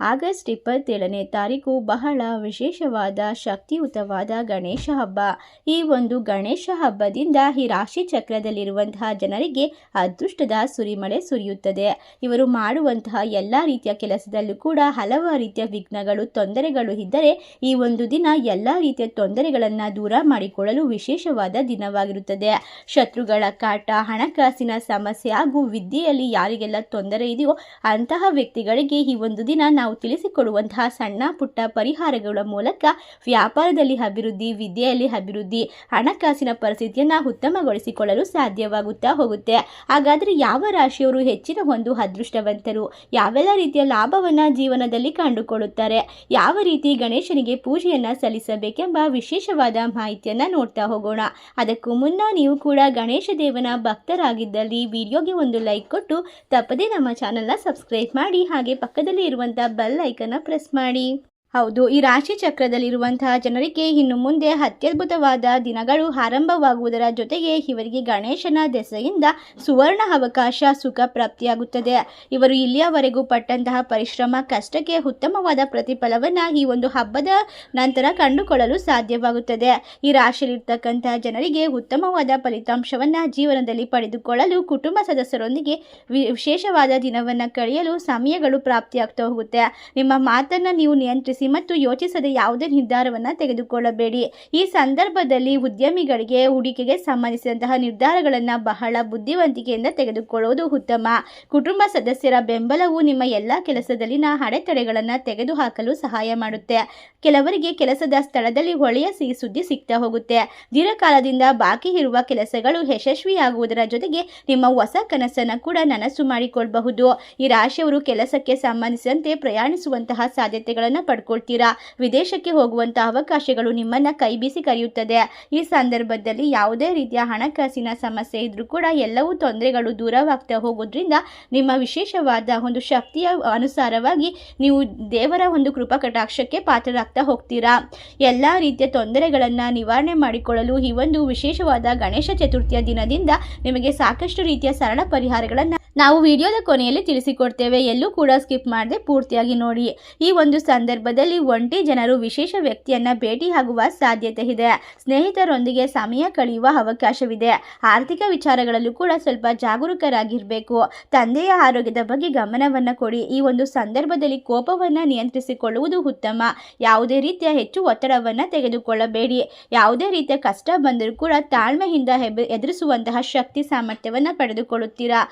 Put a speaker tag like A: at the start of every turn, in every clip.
A: August ಇಪ್ಪತ್ತೇಳನೇ ತಾರೀಕು ಬಹಳ ವಿಶೇಷವಾದ, ಶಕ್ತಿಯುತವಾದ ಗಣೇಶ ಹಬ್ಬ. ಈ ಒಂದು ಗಣೇಶ ಹಬ್ಬದಿಂದ ಈ ರಾಶಿ ಚಕ್ರದಲ್ಲಿರುವಂತಹ ಜನರಿಗೆ ಅದೃಷ್ಟದ ಸುರಿಮಳೆ ಸುರಿಯುತ್ತದೆ. ಇವರು ಮಾಡುವಂತಹ ಎಲ್ಲ ರೀತಿಯ ಕೆಲಸದಲ್ಲೂ ಕೂಡ ಹಲವಾರು ರೀತಿಯ ವಿಘ್ನಗಳು, ತೊಂದರೆಗಳು ಇದ್ದರೆ ಈ ಒಂದು ದಿನ ಎಲ್ಲ ರೀತಿಯ ತೊಂದರೆಗಳನ್ನು ದೂರ ಮಾಡಿಕೊಳ್ಳಲು ವಿಶೇಷವಾದ ದಿನವಾಗಿರುತ್ತದೆ. ಶತ್ರುಗಳ ಕಾಟ, ಹಣಕಾಸಿನ ಸಮಸ್ಯೆ ಹಾಗೂ ವಿದ್ಯೆಯಲ್ಲಿ ಯಾರಿಗೆಲ್ಲ ತೊಂದರೆ ಇದೆಯೋ ಅಂತಹ ವ್ಯಕ್ತಿಗಳಿಗೆ ಈ ಒಂದು ದಿನ ನಾವು ತಿಳಿಸಿಕೊಡುವಂತಹ ಸಣ್ಣ ಪುಟ್ಟ ಪರಿಹಾರಗಳ ಮೂಲಕ ವ್ಯಾಪಾರದಲ್ಲಿ ಅಭಿವೃದ್ಧಿ, ವಿದ್ಯೆಯಲ್ಲಿ ಅಭಿವೃದ್ಧಿ, ಹಣಕಾಸಿನ ಪರಿಸ್ಥಿತಿಯನ್ನು ಉತ್ತಮಗೊಳಿಸಿಕೊಳ್ಳಲು ಸಾಧ್ಯವಾಗುತ್ತಾ ಹೋಗುತ್ತೆ. ಹಾಗಾದರೆ ಯಾವ ರಾಶಿಯವರು ಹೆಚ್ಚಿನ ಒಂದು ಅದೃಷ್ಟವಂತರು? ಯಾವೆಲ್ಲ ರೀತಿಯ ಲಾಭವನ್ನು ಜೀವನದಲ್ಲಿ ಕಂಡುಕೊಳ್ಳುತ್ತಾರೆ? ಯಾವ ರೀತಿ ಗಣೇಶನಿಗೆ ಪೂಜೆಯನ್ನು ಸಲ್ಲಿಸಬೇಕೆಂಬ ವಿಶೇಷವಾದ ಮಾಹಿತಿಯನ್ನು ನೋಡ್ತಾ ಹೋಗೋಣ. ಅದಕ್ಕೂ ಮುನ್ನ ನೀವು ಕೂಡ ಗಣೇಶ ದೇವನ ಭಕ್ತರಾಗಿದ್ದಲ್ಲಿ ವಿಡಿಯೋಗೆ ಒಂದು ಲೈಕ್ ಕೊಟ್ಟು ತಪ್ಪದೇ ನಮ್ಮ ಚಾನಲ್ನ ಸಬ್ಸ್ಕ್ರೈಬ್ ಮಾಡಿ. ಹಾಗೆ ಪಕ್ಕದಲ್ಲಿ ಇರುವಂಥ ಬೆಲ್ ಐಕನ್ನ ಪ್ರೆಸ್ ಮಾಡಿ ಹೌದು, ಈ ರಾಶಿ ಚಕ್ರದಲ್ಲಿರುವಂತಹ ಜನರಿಗೆ ಇನ್ನು ಮುಂದೆ ಅತ್ಯದ್ಭುತವಾದ ದಿನಗಳು ಆರಂಭವಾಗುವುದರ ಜೊತೆಗೆ ಇವರಿಗೆ ಗಣೇಶನ ದೆಸೆಯಿಂದ ಸುವರ್ಣ ಅವಕಾಶ ಸುಖ ಪ್ರಾಪ್ತಿಯಾಗುತ್ತದೆ. ಇವರು ಇಲ್ಲಿಯವರೆಗೂ ಪಟ್ಟಂತಹ ಪರಿಶ್ರಮ, ಕಷ್ಟಕ್ಕೆ ಉತ್ತಮವಾದ ಪ್ರತಿಫಲವನ್ನು ಈ ಒಂದು ಹಬ್ಬದ ನಂತರ ಕಂಡುಕೊಳ್ಳಲು ಸಾಧ್ಯವಾಗುತ್ತದೆ. ಈ ರಾಶಿಯಲ್ಲಿರ್ತಕ್ಕಂತಹ ಜನರಿಗೆ ಉತ್ತಮವಾದ ಫಲಿತಾಂಶವನ್ನು ಜೀವನದಲ್ಲಿ ಪಡೆದುಕೊಳ್ಳಲು ಕುಟುಂಬ ಸದಸ್ಯರೊಂದಿಗೆ ವಿಶೇಷವಾದ ದಿನವನ್ನು ಕಳೆಯಲು ಸಮಯಗಳು ಪ್ರಾಪ್ತಿಯಾಗ್ತಾ ಹೋಗುತ್ತೆ. ನಿಮ್ಮ ಮಾತನ್ನು ನೀವು ನಿಯಂತ್ರಿಸಿ ಮತ್ತು ಯೋಚಿಸದೆ ಯಾವುದೇ ನಿರ್ಧಾರವನ್ನು ತೆಗೆದುಕೊಳ್ಳಬೇಡಿ. ಈ ಸಂದರ್ಭದಲ್ಲಿ ಉದ್ಯಮಿಗಳಿಗೆ ಹೂಡಿಕೆಗೆ ಸಂಬಂಧಿಸಿದಂತಹ ನಿರ್ಧಾರಗಳನ್ನು ಬಹಳ ಬುದ್ಧಿವಂತಿಕೆಯಿಂದ ತೆಗೆದುಕೊಳ್ಳುವುದು ಉತ್ತಮ. ಕುಟುಂಬ ಸದಸ್ಯರ ಬೆಂಬಲವು ನಿಮ್ಮ ಎಲ್ಲ ಕೆಲಸದಲ್ಲಿನ ಅಡೆತಡೆಗಳನ್ನು ತೆಗೆದುಹಾಕಲು ಸಹಾಯ ಮಾಡುತ್ತೆ. ಕೆಲವರಿಗೆ ಕೆಲಸದ ಸ್ಥಳದಲ್ಲಿ ಒಳ್ಳೆಯ ಸಿಹಿ ಸುದ್ದಿ ಸಿಗ್ತಾ ಹೋಗುತ್ತೆ. ದೀರ್ಘಕಾಲದಿಂದ ಬಾಕಿ ಇರುವ ಕೆಲಸಗಳು ಯಶಸ್ವಿಯಾಗುವುದರ ಜೊತೆಗೆ ನಿಮ್ಮ ಹೊಸ ಕನಸನ್ನು ಕೂಡ ನನಸು ಮಾಡಿಕೊಳ್ಳಬಹುದು ಈ ರಾಶಿಯವರು ಕೆಲಸಕ್ಕೆ ಸಂಬಂಧಿಸಿದಂತೆ ಪ್ರಯಾಣಿಸುವಂತಹ ಸಾಧ್ಯತೆಗಳನ್ನು ಪಡ್ಕೊಳ್ತೀರಾ ವಿದೇಶಕ್ಕೆ ಹೋಗುವಂತಹ ಅವಕಾಶಗಳು ನಿಮ್ಮನ್ನ ಕೈ ಬೀಸಿ ಕರೆಯುತ್ತದೆ. ಈ ಸಂದರ್ಭದಲ್ಲಿ ಯಾವುದೇ ರೀತಿಯ ಹಣಕಾಸಿನ ಸಮಸ್ಯೆ ಇದ್ರೂ ಕೂಡ ಎಲ್ಲವೂ ತೊಂದರೆಗಳು ದೂರವಾಗ್ತಾ ಹೋಗೋದ್ರಿಂದ ನಿಮ್ಮ ವಿಶೇಷವಾದ ಒಂದು ಶಕ್ತಿಯ ಅನುಸಾರವಾಗಿ ನೀವು ದೇವರ ಒಂದು ಕೃಪಾ ಕಟಾಕ್ಷಕ್ಕೆ ಪಾತ್ರರಾಗ್ತಾ ಹೋಗ್ತೀರಾ? ಎಲ್ಲ ರೀತಿಯ ತೊಂದರೆಗಳನ್ನು ನಿವಾರಣೆ ಮಾಡಿಕೊಳ್ಳಲು ಈ ಒಂದು ವಿಶೇಷವಾದ ಗಣೇಶ ಚತುರ್ಥಿಯ ದಿನದಿಂದ ನಿಮಗೆ ಸಾಕಷ್ಟು ರೀತಿಯ ಸರಳ ಪರಿಹಾರಗಳನ್ನು ನಾವು ವಿಡಿಯೋದ ಕೊನೆಯಲ್ಲಿ ತಿಳಿಸಿಕೊಡ್ತೇವೆ. ಎಲ್ಲೂ ಕೂಡ ಸ್ಕಿಪ್ ಮಾಡದೆ ಪೂರ್ತಿಯಾಗಿ ನೋಡಿ. ಈ ಒಂದು ಸಂದರ್ಭದಲ್ಲಿ ಒಂಟಿ ಜನರು ವಿಶೇಷ ವ್ಯಕ್ತಿಯನ್ನ ಭೇಟಿಯಾಗುವ ಸಾಧ್ಯತೆ ಇದೆ. ಸ್ನೇಹಿತರೊಂದಿಗೆ ಸಮಯ ಕಳೆಯುವ ಅವಕಾಶವಿದೆ. ಆರ್ಥಿಕ ವಿಚಾರಗಳಲ್ಲೂ ಕೂಡ ಸ್ವಲ್ಪ ಜಾಗರೂಕರಾಗಿರಬೇಕು. ತಂದೆಯ ಆರೋಗ್ಯದ ಬಗ್ಗೆ ಗಮನವನ್ನು ಕೊಡಿ. ಈ ಒಂದು ಸಂದರ್ಭದಲ್ಲಿ ಕೋಪವನ್ನು ನಿಯಂತ್ರಿಸಿಕೊಳ್ಳುವುದು ಉತ್ತಮ. ಯಾವುದೇ ರೀತಿಯ ಹೆಚ್ಚು ಒತ್ತಡವನ್ನು ತೆಗೆದುಕೊಳ್ಳಬೇಡಿ. ಯಾವುದೇ ರೀತಿಯ ಕಷ್ಟ ಬಂದರೂ ಕೂಡ ತಾಳ್ಮೆಯಿಂದ ಎದುರಿಸುವಂತಹ ಶಕ್ತಿ ಸಾಮರ್ಥ್ಯವನ್ನು ಪಡೆದುಕೊಳ್ಳುತ್ತೀರಾ?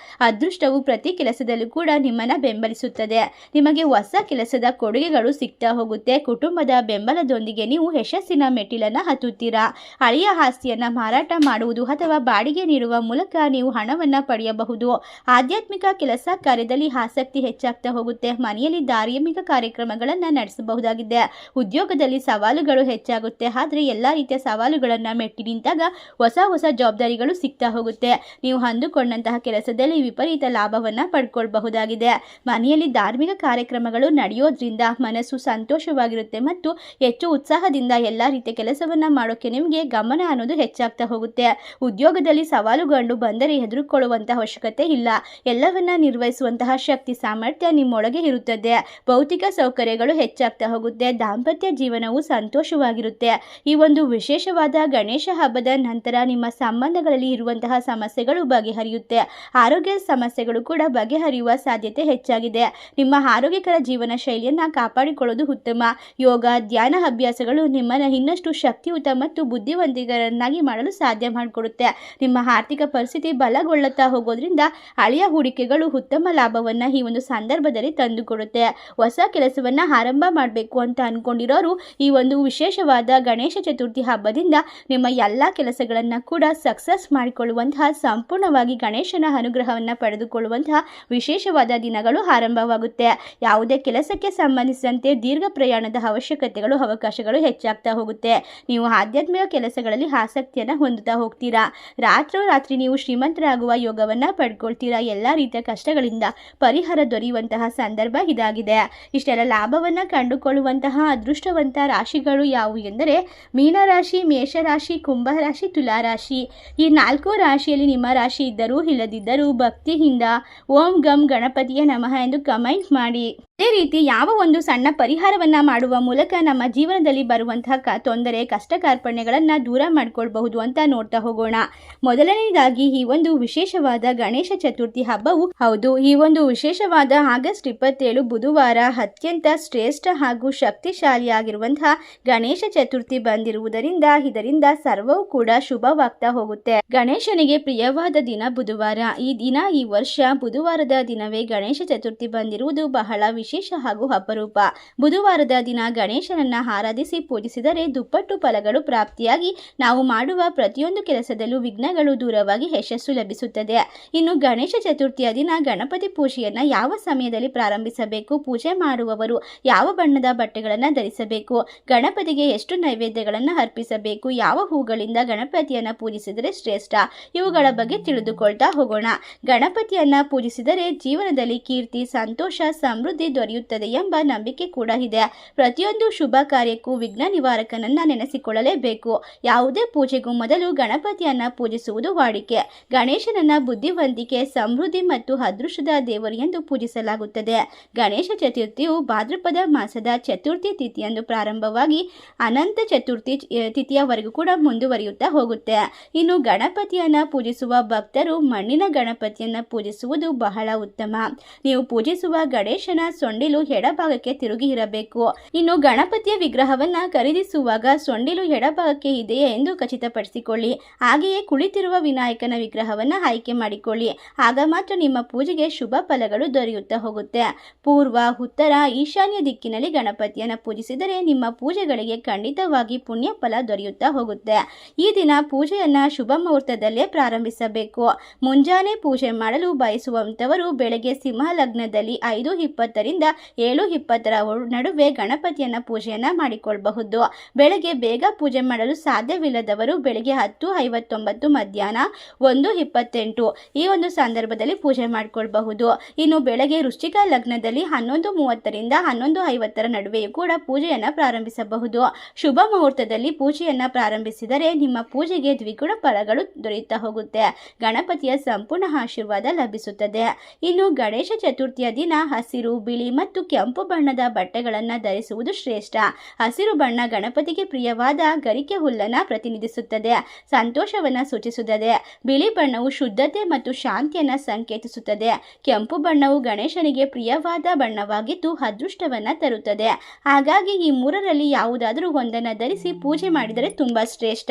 A: ಅದೃಷ್ಟವು ಪ್ರತಿ ಕೆಲಸದಲ್ಲೂ ಕೂಡ ನಿಮ್ಮನ್ನು ಬೆಂಬಲಿಸುತ್ತದೆ. ನಿಮಗೆ ಹೊಸ ಕೆಲಸದ ಕೊಡುಗೆಗಳು ಸಿಗ್ತಾ ಹೋಗುತ್ತೆ. ಕುಟುಂಬದ ಬೆಂಬಲದೊಂದಿಗೆ ನೀವು ಯಶಸ್ಸಿನ ಮೆಟ್ಟಿಲನ್ನು ಹತ್ತುತ್ತೀರಾ? ಹಳೆಯ ಆಸ್ತಿಯನ್ನು ಮಾರಾಟ ಮಾಡುವುದು ಅಥವಾ ಬಾಡಿಗೆ ನೀಡುವ ಮೂಲಕ ನೀವು ಹಣವನ್ನು ಪಡೆಯಬಹುದು. ಆಧ್ಯಾತ್ಮಿಕ ಕೆಲಸ ಕಾರ್ಯದಲ್ಲಿ ಆಸಕ್ತಿ ಹೆಚ್ಚಾಗ್ತಾ ಹೋಗುತ್ತೆ. ಮನೆಯಲ್ಲಿ ಧಾರ್ಮಿಕ ಕಾರ್ಯಕ್ರಮಗಳನ್ನು ನಡೆಸಬಹುದಾಗಿದೆ. ಉದ್ಯೋಗದಲ್ಲಿ ಸವಾಲುಗಳು ಹೆಚ್ಚಾಗುತ್ತೆ. ಆದರೆ ಎಲ್ಲ ರೀತಿಯ ಸವಾಲುಗಳನ್ನು ಮೆಟ್ಟಿ ನಿಂತಾಗ ಹೊಸ ಹೊಸ ಜವಾಬ್ದಾರಿಗಳು ಸಿಗ್ತಾ ಹೋಗುತ್ತೆ. ನೀವು ಅಂದುಕೊಂಡಂತಹ ಕೆಲಸದಲ್ಲಿ ವಿಪರೀತ ಲಾಭವನ್ನು ಪಡ್ಕೊಳ್ಬಹುದಾಗಿದೆ. ಮನೆಯಲ್ಲಿ ಧಾರ್ಮಿಕ ಕಾರ್ಯಕ್ರಮಗಳು ನಡೆಯೋದ್ರಿಂದ ಮನಸ್ಸು ಸಂತೋಷವಾಗಿರುತ್ತೆ ಮತ್ತು ಹೆಚ್ಚು ಉತ್ಸಾಹದಿಂದ ಎಲ್ಲ ರೀತಿಯ ಕೆಲಸವನ್ನು ಮಾಡೋಕ್ಕೆ ನಿಮಗೆ ಗಮನ ಅನ್ನೋದು ಹೆಚ್ಚಾಗ್ತಾ ಹೋಗುತ್ತೆ. ಉದ್ಯೋಗದಲ್ಲಿ ಸವಾಲುಗಳು ಬಂದರೆ ಹೆದರುಕೊಳ್ಳುವಂತಹ ಅವಶ್ಯಕತೆ ಇಲ್ಲ. ಎಲ್ಲವನ್ನ ನಿರ್ವಹಿಸುವಂತಹ ಶಕ್ತಿ, ಸಾಮರ್ಥ್ಯ ನಿಮ್ಮೊಳಗೆ ಇರುತ್ತದೆ. ಭೌತಿಕ ಸೌಕರ್ಯಗಳು ಹೆಚ್ಚಾಗ್ತಾ ಹೋಗುತ್ತೆ. ದಾಂಪತ್ಯ ಜೀವನವು ಸಂತೋಷವಾಗಿರುತ್ತೆ. ಈ ಒಂದು ವಿಶೇಷವಾದ ಗಣೇಶ ಹಬ್ಬದ ನಂತರ ನಿಮ್ಮ ಸಂಬಂಧಗಳಲ್ಲಿ ಇರುವಂತಹ ಸಮಸ್ಯೆಗಳು ಬಗೆಹರಿಯುತ್ತೆ. ಆರೋಗ್ಯ ಸಮಸ್ಯೆಗಳು ಕೂಡ ಬಗೆಹರಿಯುವ ಸಾಧ್ಯತೆ ಹೆಚ್ಚಾಗಿದೆ. ನಿಮ್ಮ ಆರೋಗ್ಯಕರ ಜೀವನ ಶೈಲಿಯನ್ನು ಕಾಪಾಡಿಕೊಳ್ಳೋದು ಉತ್ತಮ. ಯೋಗ, ಧ್ಯಾನ ಅಭ್ಯಾಸಗಳು ನಿಮ್ಮನ್ನು ಇನ್ನಷ್ಟು ಶಕ್ತಿಯುತ ಮತ್ತು ಬುದ್ಧಿವಂತಿಕರನ್ನಾಗಿ ಮಾಡಲು ಸಾಧ್ಯ ಮಾಡಿಕೊಡುತ್ತೆ. ನಿಮ್ಮ ಆರ್ಥಿಕ ಪರಿಸ್ಥಿತಿ ಬಲಗೊಳ್ಳುತ್ತಾ ಹೋಗೋದ್ರಿಂದ ಹಳೆಯ ಹೂಡಿಕೆಗಳು ಉತ್ತಮ ಲಾಭವನ್ನು ಈ ಒಂದು ಸಂದರ್ಭದಲ್ಲಿ ತಂದುಕೊಡುತ್ತೆ. ಹೊಸ ಕೆಲಸವನ್ನು ಆರಂಭ ಮಾಡಬೇಕು ಅಂತ ಅಂದ್ಕೊಂಡಿರೋರು ಈ ಒಂದು ವಿಶೇಷವಾದ ಗಣೇಶ ಚತುರ್ಥಿ ಹಬ್ಬದಿಂದ ನಿಮ್ಮ ಎಲ್ಲ ಕೆಲಸಗಳನ್ನು ಕೂಡ ಸಕ್ಸಸ್ ಮಾಡಿಕೊಳ್ಳುವಂತಹ ಸಂಪೂರ್ಣವಾಗಿ ಗಣೇಶನ ಅನುಗ್ರಹವನ್ನು ಪಡೆದುಕೊಳ್ಳುವಂತಹ ವಿಶೇಷವಾದ ದಿನಗಳು ಆರಂಭವಾಗುತ್ತೆ. ಯಾವುದೇ ಕೆಲಸಕ್ಕೆ ಸಂಬಂಧಿಸಿದಂತೆ ದೀರ್ಘ ಪ್ರಯಾಣದ ಅವಶ್ಯಕತೆಗಳು, ಅವಕಾಶಗಳು ಹೆಚ್ಚಾಗ್ತಾ ಹೋಗುತ್ತೆ. ನೀವು ಆಧ್ಯಾತ್ಮಿಕ ಕೆಲಸಗಳಲ್ಲಿ ಆಸಕ್ತಿಯನ್ನು ಹೊಂದುತ್ತಾ ಹೋಗ್ತೀರಾ? ರಾತ್ರೋರಾತ್ರಿ ನೀವು ಶ್ರೀಮಂತರಾಗುವ ಯೋಗವನ್ನು ಪಡ್ಕೊಳ್ತೀರಾ? ಎಲ್ಲ ರೀತಿಯ ಕಷ್ಟಗಳಿಂದ ಪರಿಹಾರ ದೊರೆಯುವಂತಹ ಸಂದರ್ಭ ಇದಾಗಿದೆ. ಇಷ್ಟೆಲ್ಲ ಲಾಭವನ್ನು ಕಂಡುಕೊಳ್ಳುವಂತಹ ಅದೃಷ್ಟವಂತ ರಾಶಿಗಳು ಯಾವುವು ಎಂದರೆ ಮೀನರಾಶಿ, ಮೇಷರಾಶಿ, ಕುಂಭರಾಶಿ, ತುಲಾರಾಶಿ. ಈ ನಾಲ್ಕು ರಾಶಿಯಲ್ಲಿ ನಿಮ್ಮ ರಾಶಿ ಇದ್ದರೂ, ಇಲ್ಲದಿದ್ದರೂ ಭಕ್ತಿಯಿಂದ ಮನಸ್ಸಿನಿಂದ ಓಂ ಗಂ ಗಣಪತಿಯ ನಮಃ ಎಂದು ಕಮೆಂಟ್ ಮಾಡಿ. ಅದೇ ರೀತಿ ಯಾವ ಒಂದು ಸಣ್ಣ ಪರಿಹಾರವನ್ನ ಮಾಡುವ ಮೂಲಕ ನಮ್ಮ ಜೀವನದಲ್ಲಿ ಬರುವಂತಹ ತೊಂದರೆ ಕಷ್ಟ ಕಾರ್ಪಣ್ಯಗಳನ್ನು ದೂರ ಮಾಡಿಕೊಳ್ಬಹುದು ಅಂತ ನೋಡ್ತಾ ಹೋಗೋಣ. ಮೊದಲನೇದಾಗಿ ಈ ಒಂದು ವಿಶೇಷವಾದ ಗಣೇಶ ಚತುರ್ಥಿ ಹಬ್ಬವು ಹೌದು. ಈ ಒಂದು ವಿಶೇಷವಾದ ಆಗಸ್ಟ್ ಇಪ್ಪತ್ತೇಳು ಬುಧವಾರ ಅತ್ಯಂತ ಶ್ರೇಷ್ಠ ಹಾಗೂ ಶಕ್ತಿಶಾಲಿಯಾಗಿರುವಂತಹ ಗಣೇಶ ಚತುರ್ಥಿ ಬಂದಿರುವುದರಿಂದ ಇದರಿಂದ ಸರ್ವವೂ ಕೂಡ ಶುಭವಾಗ್ತಾ ಹೋಗುತ್ತೆ. ಗಣೇಶನಿಗೆ ಪ್ರಿಯವಾದ ದಿನ ಬುಧವಾರ. ಈ ದಿನ, ಈ ವರ್ಷ ಬುಧವಾರದ ದಿನವೇ ಗಣೇಶ ಚತುರ್ಥಿ ಬಂದಿರುವುದು ಬಹಳ ವಿಶೇಷ ಹಾಗೂ ಅಪರೂಪ. ಬುಧವಾರದ ದಿನ ಗಣೇಶನನ್ನ ಆರಾಧಿಸಿ ಪೂಜಿಸಿದರೆ ದುಪ್ಪಟ್ಟು ಫಲಗಳು ಪ್ರಾಪ್ತಿಯಾಗಿ ನಾವು ಮಾಡುವ ಪ್ರತಿಯೊಂದು ಕೆಲಸದಲ್ಲೂ ವಿಘ್ನಗಳು ದೂರವಾಗಿ ಯಶಸ್ಸು ಲಭಿಸುತ್ತದೆ. ಇನ್ನು ಗಣೇಶ ಚತುರ್ಥಿಯ ದಿನ ಗಣಪತಿ ಪೂಜೆಯನ್ನ ಯಾವ ಸಮಯದಲ್ಲಿ ಪ್ರಾರಂಭಿಸಬೇಕು? ಪೂಜೆ ಮಾಡುವವರು ಯಾವ ಬಣ್ಣದ ಬಟ್ಟೆಗಳನ್ನು ಧರಿಸಬೇಕು? ಗಣಪತಿಗೆ ಎಷ್ಟು ನೈವೇದ್ಯಗಳನ್ನು ಅರ್ಪಿಸಬೇಕು? ಯಾವ ಹೂಗಳಿಂದ ಗಣಪತಿಯನ್ನ ಪೂಜಿಸಿದರೆ ಶ್ರೇಷ್ಠ? ಇವುಗಳ ಬಗ್ಗೆ ತಿಳಿದುಕೊಳ್ತಾ ಹೋಗೋಣ. ಗಣಪತಿಯನ್ನ ಪೂಜಿಸಿದರೆ ಜೀವನದಲ್ಲಿ ಕೀರ್ತಿ, ಸಂತೋಷ, ಸಮೃದ್ಧಿ ದೊರೆಯುತ್ತದೆ ಎಂಬ ನಂಬಿಕೆ ಕೂಡ ಇದೆ. ಪ್ರತಿಯೊಂದು ಶುಭ ಕಾರ್ಯಕ್ಕೂ ವಿಘ್ನ ನಿವಾರಕನನ್ನ ನೆನೆಸಿಕೊಳ್ಳಲೇಬೇಕು. ಯಾವುದೇ ಪೂಜೆಗೂ ಮೊದಲು ಗಣಪತಿಯನ್ನ ಪೂಜಿಸುವುದು ವಾಡಿಕೆ. ಗಣೇಶನನ್ನ ಬುದ್ಧಿವಂತಿಕೆ, ಸಮೃದ್ಧಿ ಮತ್ತು ಅದೃಷ್ಟದ ದೇವರು ಎಂದು ಪೂಜಿಸಲಾಗುತ್ತದೆ. ಗಣೇಶ ಚತುರ್ಥಿಯು ಭಾದ್ರಪದ ಮಾಸದ ಚತುರ್ಥಿ ತಿಥಿಯಂದು ಪ್ರಾರಂಭವಾಗಿ ಅನಂತ ಚತುರ್ಥಿ ತಿಥಿಯವರೆಗೂ ಕೂಡ ಮುಂದುವರಿಯುತ್ತಾ ಹೋಗುತ್ತೆ. ಇನ್ನು ಗಣಪತಿಯನ್ನ ಪೂಜಿಸುವ ಭಕ್ತರು ಮಣ್ಣಿನ ಗಣಪತಿಯನ್ನ ಪೂಜಿಸುವುದು ಬಹಳ ಉತ್ತಮ. ನೀವು ಪೂಜಿಸುವ ಗಣೇಶನ ಸೊಂಡಿಲು ಎಡಭಾಗಕ್ಕೆ ತಿರುಗಿ ಇರಬೇಕು. ಇನ್ನು ಗಣಪತಿಯ ವಿಗ್ರಹವನ್ನ ಖರೀದಿಸುವಾಗ ಸೊಂಡಿಲು ಎಡಭಾಗಕ್ಕೆ ಇದೆಯೇ ಎಂದು ಖಚಿತಪಡಿಸಿಕೊಳ್ಳಿ. ಹಾಗೆಯೇ ಕುಳಿತಿರುವ ವಿನಾಯಕನ ವಿಗ್ರಹವನ್ನ ಆಯ್ಕೆ ಮಾಡಿಕೊಳ್ಳಿ. ಆಗ ಮಾತ್ರ ನಿಮ್ಮ ಪೂಜೆಗೆ ಶುಭ ಫಲಗಳು ದೊರೆಯುತ್ತಾ ಹೋಗುತ್ತೆ. ಪೂರ್ವ, ಉತ್ತರ, ಈಶಾನ್ಯ ದಿಕ್ಕಿನಲ್ಲಿ ಗಣಪತಿಯನ್ನ ಪೂಜಿಸಿದರೆ ನಿಮ್ಮ ಪೂಜೆಗಳಿಗೆ ಖಂಡಿತವಾಗಿ ಪುಣ್ಯ ಫಲ ದೊರೆಯುತ್ತಾ ಹೋಗುತ್ತೆ. ಈ ದಿನ ಪೂಜೆಯನ್ನ ಶುಭ ಮುಹೂರ್ತದಲ್ಲೇ ಪ್ರಾರಂಭಿಸಬೇಕು. ಮುಂಜಾನೆ ಪೂಜೆ ಮಾಡಲು ಬಯಸುವಂತವರು ಬೆಳಗ್ಗೆ ಸಿಂಹ ಲಗ್ನದಲ್ಲಿ ಐದು ಇಪ್ಪತ್ತರಿಂದ ಏಳು ಇಪ್ಪತ್ತರ ನಡುವೆ ಗಣಪತಿಯನ್ನ ಪೂಜೆಯನ್ನ ಮಾಡಿಕೊಳ್ಳಬಹುದು ಬೆಳಗ್ಗೆ ಬೇಗ ಪೂಜೆ ಮಾಡಲು ಸಾಧ್ಯವಿಲ್ಲದವರು ಬೆಳಗ್ಗೆ ಹತ್ತು ಐವತ್ತೊಂಬತ್ತು ಮಧ್ಯಾಹ್ನ ಒಂದು ಇಪ್ಪತ್ತೆಂಟು ಈ ಒಂದು ಸಂದರ್ಭದಲ್ಲಿ ಪೂಜೆ ಮಾಡಿಕೊಳ್ಳಬಹುದು ಇನ್ನು ಬೆಳಗ್ಗೆ ವೃಶ್ಚಿಕ ಲಗ್ನದಲ್ಲಿ ಹನ್ನೊಂದು ಮೂವತ್ತರಿಂದ ಹನ್ನೊಂದು ಐವತ್ತರ ನಡುವೆಯೂ ಕೂಡ ಪೂಜೆಯನ್ನ ಪ್ರಾರಂಭಿಸಬಹುದು. ಶುಭ ಮುಹೂರ್ತದಲ್ಲಿ ಪೂಜೆಯನ್ನ ಪ್ರಾರಂಭಿಸಿದರೆ ನಿಮ್ಮ ಪೂಜೆಗೆ ದ್ವಿಗುಣ ಫಲಗಳು ದೊರೆಯುತ್ತಾ ಹೋಗುತ್ತೆ. ಗಣಪತಿಯ ಸಂಪೂರ್ಣ ಆಶೀರ್ವಾದ ಲಭಿಸುತ್ತದೆ. ಇನ್ನು ಗಣೇಶ ಚತುರ್ಥಿಯ ದಿನ ಹಸಿರು, ಬಿಳಿ ಮತ್ತು ಕೆಂಪು ಬಣ್ಣದ ಬಟ್ಟೆಗಳನ್ನು ಧರಿಸುವುದು ಶ್ರೇಷ್ಠ. ಹಸಿರು ಬಣ್ಣ ಗಣಪತಿಗೆ ಪ್ರಿಯವಾದ ಗರಿಕೆ ಹುಲ್ಲನ್ನು ಪ್ರತಿನಿಧಿಸುತ್ತದೆ. ಸಂತೋಷವನ್ನ ಸೂಚಿಸುತ್ತದೆ. ಬಿಳಿ ಬಣ್ಣವು ಶುದ್ಧತೆ ಮತ್ತು ಶಾಂತಿಯನ್ನ ಸಂಕೇತಿಸುತ್ತದೆ. ಕೆಂಪು ಬಣ್ಣವು ಗಣೇಶನಿಗೆ ಪ್ರಿಯವಾದ ಬಣ್ಣವಾಗಿದ್ದು ಅದೃಷ್ಟವನ್ನ ತರುತ್ತದೆ. ಹಾಗಾಗಿ ಈ ಮೂರರಲ್ಲಿ ಯಾವುದಾದರೂ ಒಂದನ್ನು ಧರಿಸಿ ಪೂಜೆ ಮಾಡಿದರೆ ತುಂಬಾ ಶ್ರೇಷ್ಠ.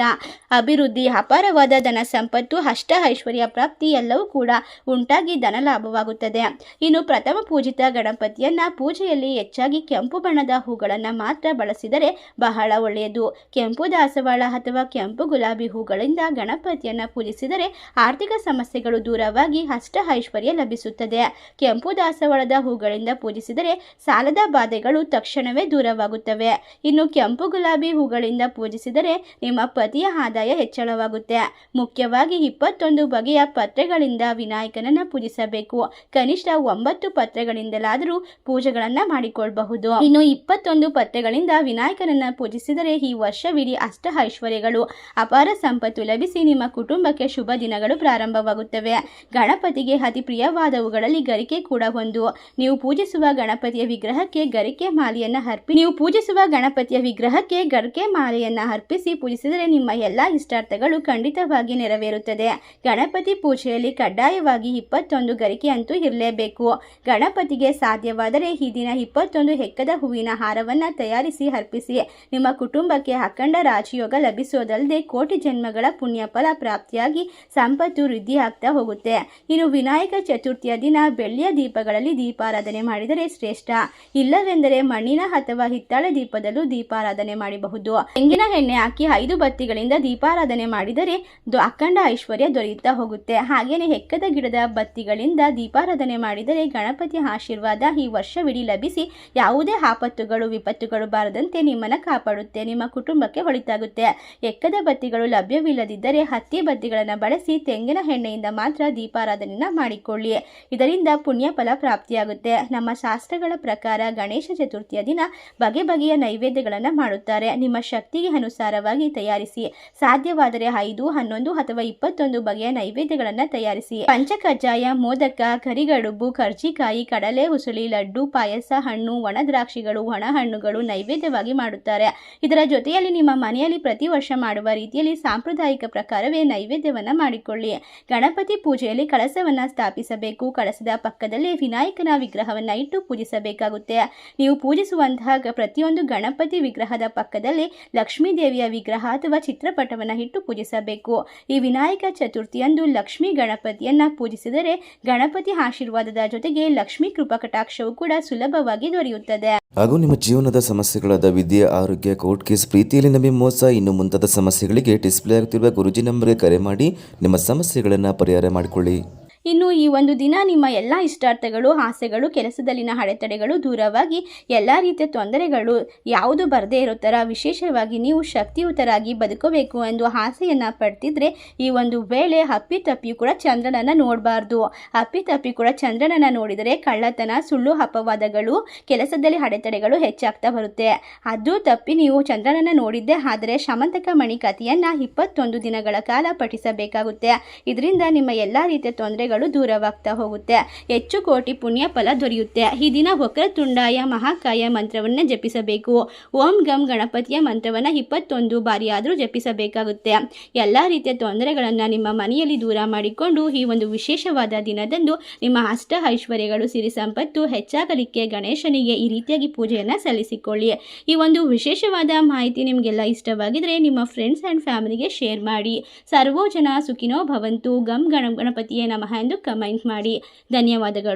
A: ಅಭಿವೃದ್ಧಿ, ಅಪಾರವಾದ ಧನ ಸಂಪತ್ತು, ಅಷ್ಟ ಐಶ್ವರ್ಯ ಪ್ರಾಪ್ತಿ ಎಲ್ಲವೂ ಕೂಡ ಉಂಟಾಗಿ ಧನ ಲಾಭವಾಗುತ್ತದೆ. ಇನ್ನು ಪ್ರಥಮ ಪೂಜಿತ ಗಣಪತಿಯನ್ನ ಪೂಜೆಯಲ್ಲಿ ಹೆಚ್ಚಾಗಿ ಕೆಂಪು ಬಣ್ಣದ ಹೂಗಳನ್ನು ಮಾತ್ರ ಬಳಸಿದರೆ ಬಹಳ ಒಳ್ಳೆಯದು. ಕೆಂಪು ದಾಸವಾಳ ಅಥವಾ ಕೆಂಪು ಗುಲಾಬಿ ಹೂಗಳಿಂದ ಗಣಪತಿಯನ್ನ ಪೂಜಿಸಿದರೆ ಆರ್ಥಿಕ ಸಮಸ್ಯೆಗಳು ದೂರವಾಗಿ ಅಷ್ಟ ಐಶ್ವರ್ಯ ಲಭಿಸುತ್ತದೆ. ಕೆಂಪು ದಾಸವಾಳದ ಹೂಗಳಿಂದ ಪೂಜಿಸಿದರೆ ಸಾಲದ ಬಾಧೆಗಳು ತಕ್ಷಣವೇ ದೂರವಾಗುತ್ತವೆ. ಇನ್ನು ಕೆಂಪು ಗುಲಾಬಿ ಹೂಗಳಿಂದ ಪೂಜಿಸಿದರೆ ನಿಮ್ಮ ಪತಿಯ ಆದಾಯ ಹೆಚ್ಚಳವಾಗುತ್ತೆ. ಮುಖ್ಯವಾಗಿ ಇಪ್ಪತ್ತೊಂದು ಬಗೆಯ ಪತ್ರೆಗಳಿಂದ ವಿನಾಯಕನನ್ನ ಪೂಜಿಸಬೇಕು. ಕನಿಷ್ಠ ಒಂಬತ್ತು ಪತ್ರೆಗಳಿಂದಲಾದರೂ ಪೂಜೆಗಳನ್ನ ಮಾಡಿಕೊಳ್ಳಬಹುದು ಇನ್ನು ಇಪ್ಪತ್ತೊಂದು ಪತ್ತೆಗಳಿಂದ ವಿನಾಯಕನನ್ನ ಪೂಜಿಸಿದರೆ ಈ ವರ್ಷವಿಡೀ ಅಷ್ಟ ಐಶ್ವರ್ಯಗಳು ಅಪಾರ ಸಂಪತ್ತು ಲಭಿಸಿ ನಿಮ್ಮ ಕುಟುಂಬಕ್ಕೆ ಶುಭ ದಿನಗಳು ಪ್ರಾರಂಭವಾಗುತ್ತವೆ. ಗಣಪತಿಗೆ ಅತಿ ಪ್ರಿಯವಾದವುಗಳಲ್ಲಿ ಗರಿಕೆ ಕೂಡ ಒಂದು. ನೀವು ಪೂಜಿಸುವ ಗಣಪತಿಯ ವಿಗ್ರಹಕ್ಕೆ ಗರಿಕೆ ಮಾಲೆಯನ್ನ ಅರ್ಪಿ, ನೀವು ಪೂಜಿಸುವ ಗಣಪತಿಯ ವಿಗ್ರಹಕ್ಕೆ ಗರಿಕೆ ಮಾಲೆಯನ್ನ ಅರ್ಪಿಸಿ ಪೂಜಿಸಿದರೆ ನಿಮ್ಮ ಎಲ್ಲಾ ಇಷ್ಟಾರ್ಥಗಳು ಖಂಡಿತವಾಗಿ ನೆರವೇರುತ್ತದೆ. ಗಣಪತಿ ಪೂಜೆಯಲ್ಲಿ ಕಡ್ಡಾಯವಾಗಿ ಇಪ್ಪತ್ತೊಂದು ಗರಿಕೆ ಅಂತೂ ಇರಲೇಬೇಕು. ಗಣಪತಿಗೆ ಸಾಧ್ಯವಾದರೆ ಈ ದಿನ ಇಪ್ಪತ್ತೊಂದು ಹೆಕ್ಕದ ಹೂವಿನ ಹಾರವನ್ನ ತಯಾರಿಸಿ ಅರ್ಪಿಸಿ. ನಿಮ್ಮ ಕುಟುಂಬಕ್ಕೆ ಅಖಂಡ ರಾಜಯೋಗ ಲಭಿಸೋದಲ್ಲದೆ ಕೋಟಿ ಜನ್ಮಗಳ ಪುಣ್ಯ ಫಲ ಪ್ರಾಪ್ತಿಯಾಗಿ ಸಂಪತ್ತು ವೃದ್ಧಿಯಾಗ್ತಾ ಹೋಗುತ್ತೆ. ಇನ್ನು ವಿನಾಯಕ ಚತುರ್ಥಿಯ ದಿನ ಬೆಳ್ಳಿಯ ದೀಪಗಳಲ್ಲಿ ದೀಪಾರಾಧನೆ ಮಾಡಿದರೆ ಶ್ರೇಷ್ಠ. ಇಲ್ಲವೆಂದರೆ ಮಣ್ಣಿನ ಅಥವಾ ಹಿತ್ತಾಳೆ ದೀಪದಲ್ಲೂ ದೀಪಾರಾಧನೆ ಮಾಡಬಹುದು. ತೆಂಗಿನ ಎಣ್ಣೆ ಹಾಕಿ ಐದು ಬತ್ತಿಗಳಿಂದ ದೀಪಾರಾಧನೆ ಮಾಡಿದರೆ ಅಖಂಡ ಐಶ್ವರ್ಯ ದೊರೆಯುತ್ತಾ ಹೋಗುತ್ತೆ. ಹಾಗೇನೆ ಹೆಕ್ಕದ ಗಿಡದ ಬತ್ತಿಗಳಿಂದ ದೀಪಾರಾಧನೆ ಮಾಡಿದರೆ ಗಣಪತಿ ಆಶೀರ್ವಾದ ಈ ವರ್ಷವಿಡೀ ಲಭಿಸಿ ಯಾವುದೇ ಆಪತ್ತುಗಳು, ವಿಪತ್ತುಗಳು ಬಾರದಂತೆ ನಿಮ್ಮನ್ನು ಕಾಪಾಡುತ್ತೆ, ನಿಮ್ಮ ಕುಟುಂಬಕ್ಕೆ ಹೊಳಿತಾಗುತ್ತೆ ಎಕ್ಕದ ಬತ್ತಿಗಳು ಲಭ್ಯವಿಲ್ಲದಿದ್ದರೆ ಹತ್ತಿ ಬತ್ತಿಗಳನ್ನು ಬಳಸಿ ತೆಂಗಿನ ಎಣ್ಣೆಯಿಂದ ಮಾತ್ರ ದೀಪಾರಾಧನೆಯನ್ನು ಮಾಡಿಕೊಳ್ಳಿ. ಇದರಿಂದ ಪುಣ್ಯ ಫಲ ಪ್ರಾಪ್ತಿಯಾಗುತ್ತೆ. ನಮ್ಮ ಶಾಸ್ತ್ರಗಳ ಪ್ರಕಾರ ಗಣೇಶ ಚತುರ್ಥಿಯ ದಿನ ಬಗೆ ಬಗೆಯ ನೈವೇದ್ಯಗಳನ್ನು ಮಾಡುತ್ತಾರೆ. ನಿಮ್ಮ ಶಕ್ತಿಗೆ ಅನುಸಾರವಾಗಿ ತಯಾರಿಸಿ, ಸಾಧ್ಯವಾದರೆ ಐದು, ಹನ್ನೊಂದು ಅಥವಾ ಇಪ್ಪತ್ತೊಂದು ಬಗೆಯ ನೈವೇದ್ಯಗಳನ್ನು ತಯಾರಿಸಿ. ಪಂಚಕಜ್ಜಾಯ, ಮೋದಕ, ಕರಿಗಡುಬು, ಕರ್ಜಿಕಾಯಿ, ಕಡಲೆ ಉಸುಳಿ ಲಡ್ಡು, ಪಾಯಸ, ಹಣ್ಣು ಒಣ ದ್ರಾಕ್ಷಿಗಳು ಒಣ ಹಣ್ಣುಗಳು ನೈವೇದ್ಯವಾಗಿ ಮಾಡುತ್ತಾರೆ. ಇದರ ಜೊತೆಯಲ್ಲಿ ನಿಮ್ಮ ಮನೆಯಲ್ಲಿ ಪ್ರತಿ ವರ್ಷ ಮಾಡುವ ರೀತಿಯಲ್ಲಿ ಸಾಂಪ್ರದಾಯಿಕ ಪ್ರಕಾರವೇ ನೈವೇದ್ಯವನ್ನು ಮಾಡಿಕೊಳ್ಳಿ. ಗಣಪತಿ ಪೂಜೆಯಲ್ಲಿ ಕಳಸವನ್ನ ಸ್ಥಾಪಿಸಬೇಕು. ಕಳಸದ ಪಕ್ಕದಲ್ಲಿ ವಿನಾಯಕನ ವಿಗ್ರಹವನ್ನ ಇಟ್ಟು ಪೂಜಿಸಬೇಕಾಗುತ್ತೆ. ನೀವು ಪೂಜಿಸುವಂತಹ ಪ್ರತಿಯೊಂದು ಗಣಪತಿ ವಿಗ್ರಹದ ಪಕ್ಕದಲ್ಲಿ ಲಕ್ಷ್ಮೀ ದೇವಿಯ ವಿಗ್ರಹ ಅಥವಾ ಚಿತ್ರಪಟವನ್ನು ಇಟ್ಟು ಪೂಜಿಸಬೇಕು. ಈ ವಿನಾಯಕ ಚತುರ್ಥಿಯಂದು ಲಕ್ಷ್ಮೀ ಗಣಪತಿಯನ್ನ ಪೂಜಿಸಿದರೆ ಗಣಪತಿ ಆಶೀರ್ವಾದದ ಜೊತೆಗೆ ಲಕ್ಷ್ಮೀ ಕೃಪಾ ಕಟಾಕ್ಷವು ಕೂಡ ಸುಲಭವಾಗಿ ದೊರೆಯುತ್ತದೆ.
B: ಹಾಗೂ ನಿಮ್ಮ ಜೀವನದ ಸಮಸ್ಯೆಗಳಾದ ವಿದ್ಯೆ, ಆರೋಗ್ಯ ಕೋರ್ಟ್ ಕೇಸ್ ಪ್ರೀತಿಯಲ್ಲಿ ನಮಗೆ ಮೋಸ, ಇನ್ನು ಮುಂತಾದ ಸಮಸ್ಯೆಗಳಿಗೆ ಡಿಸ್ಪ್ಲೇ ಆಗುತ್ತಿರುವ ಗುರುಜಿ ನಂಬರ್ಗೆ ಕರೆ ಮಾಡಿ ನಿಮ್ಮ ಸಮಸ್ಯೆಗಳನ್ನು ಪರಿಹಾರ ಮಾಡಿಕೊಳ್ಳಿ.
A: ಇನ್ನು ಈ ಒಂದು ದಿನ ನಿಮ್ಮ ಎಲ್ಲ ಇಷ್ಟಾರ್ಥಗಳು, ಆಸೆಗಳು, ಕೆಲಸದಲ್ಲಿನ ಅಡೆತಡೆಗಳು ದೂರವಾಗಿ ಎಲ್ಲ ರೀತಿಯ ತೊಂದರೆಗಳು ಯಾವುದು ಬರದೇ ಇರೋ ಥರ ವಿಶೇಷವಾಗಿ ನೀವು ಶಕ್ತಿಯುತರಾಗಿ ಬದುಕಬೇಕು ಎಂದು ಆಸೆಯನ್ನು ಪಡ್ತಿದ್ರೆ ಈ ಒಂದು ವೇಳೆ ಅಪ್ಪಿತಪ್ಪಿ ಕೂಡ ಚಂದ್ರನನ್ನು ನೋಡಬಾರ್ದು. ಅಪ್ಪಿತಪ್ಪಿ ಕೂಡ ಚಂದ್ರನನ್ನು ನೋಡಿದರೆ ಕಳ್ಳತನ, ಸುಳ್ಳು ಅಪವಾದಗಳು, ಕೆಲಸದಲ್ಲಿ ಅಡೆತಡೆಗಳು ಹೆಚ್ಚಾಗ್ತಾ ಬರುತ್ತೆ. ಅದು ತಪ್ಪಿ ನೀವು ಚಂದ್ರನನ್ನು ನೋಡಿದ್ದೆ ಆದರೆ ಶಮಂತಕ ಮಣಿ ಕಥೆಯನ್ನು ಇಪ್ಪತ್ತೊಂದು ದಿನಗಳ ಕಾಲ ಪಠಿಸಬೇಕಾಗುತ್ತೆ. ಇದರಿಂದ ನಿಮ್ಮ ಎಲ್ಲ ರೀತಿಯ ತೊಂದರೆಗಳು ದೂರವಾಗ್ತಾ ಹೋಗುತ್ತೆ. ಹೆಚ್ಚು ಕೋಟಿ ಪುಣ್ಯ ಫಲ ದೊರೆಯುತ್ತೆ. ಈ ದಿನ ವಕ್ರತುಂಡಾಯ ಮಹಾಕಾಯ ಮಂತ್ರವನ್ನು ಜಪಿಸಬೇಕು. ಓಂ ಗಂ ಗಣಪತಿಯ ಮಂತ್ರವನ್ನು ಇಪ್ಪತ್ತೊಂದು ಬಾರಿಯಾದರೂ ಜಪಿಸಬೇಕಾಗುತ್ತೆ. ಎಲ್ಲ ರೀತಿಯ ತೊಂದರೆಗಳನ್ನು ನಿಮ್ಮ ಮನೆಯಲ್ಲಿ ದೂರ ಮಾಡಿಕೊಂಡು ಈ ಒಂದು ವಿಶೇಷವಾದ ದಿನದಂದು ನಿಮ್ಮ ಅಷ್ಟ ಐಶ್ವರ್ಯಗಳು, ಸಿರಿ ಸಂಪತ್ತು, ಹೆಚ್ಚಾಗಲಿಕ್ಕೆ ಗಣೇಶನಿಗೆ ಈ ರೀತಿಯಾಗಿ ಪೂಜೆಯನ್ನು ಸಲ್ಲಿಸಿಕೊಳ್ಳಿ. ಈ ಒಂದು ವಿಶೇಷವಾದ ಮಾಹಿತಿ ನಿಮಗೆಲ್ಲ ಇಷ್ಟವಾಗಿದ್ರೆ ನಿಮ್ಮ ಫ್ರೆಂಡ್ಸ್ ಆ್ಯಂಡ್ ಫ್ಯಾಮಿಲಿಗೆ ಶೇರ್ ಮಾಡಿ. ಸರ್ವೋ ಜನ ಸುಖಿನೋ ಭವಂತು. ಗಮ್ ಗಣ ಗಣಪತಿಯೇ ನಮಃ ಎಂದು ಕಮೆಂಟ್ ಮಾಡಿ. ಧನ್ಯವಾದಗಳು.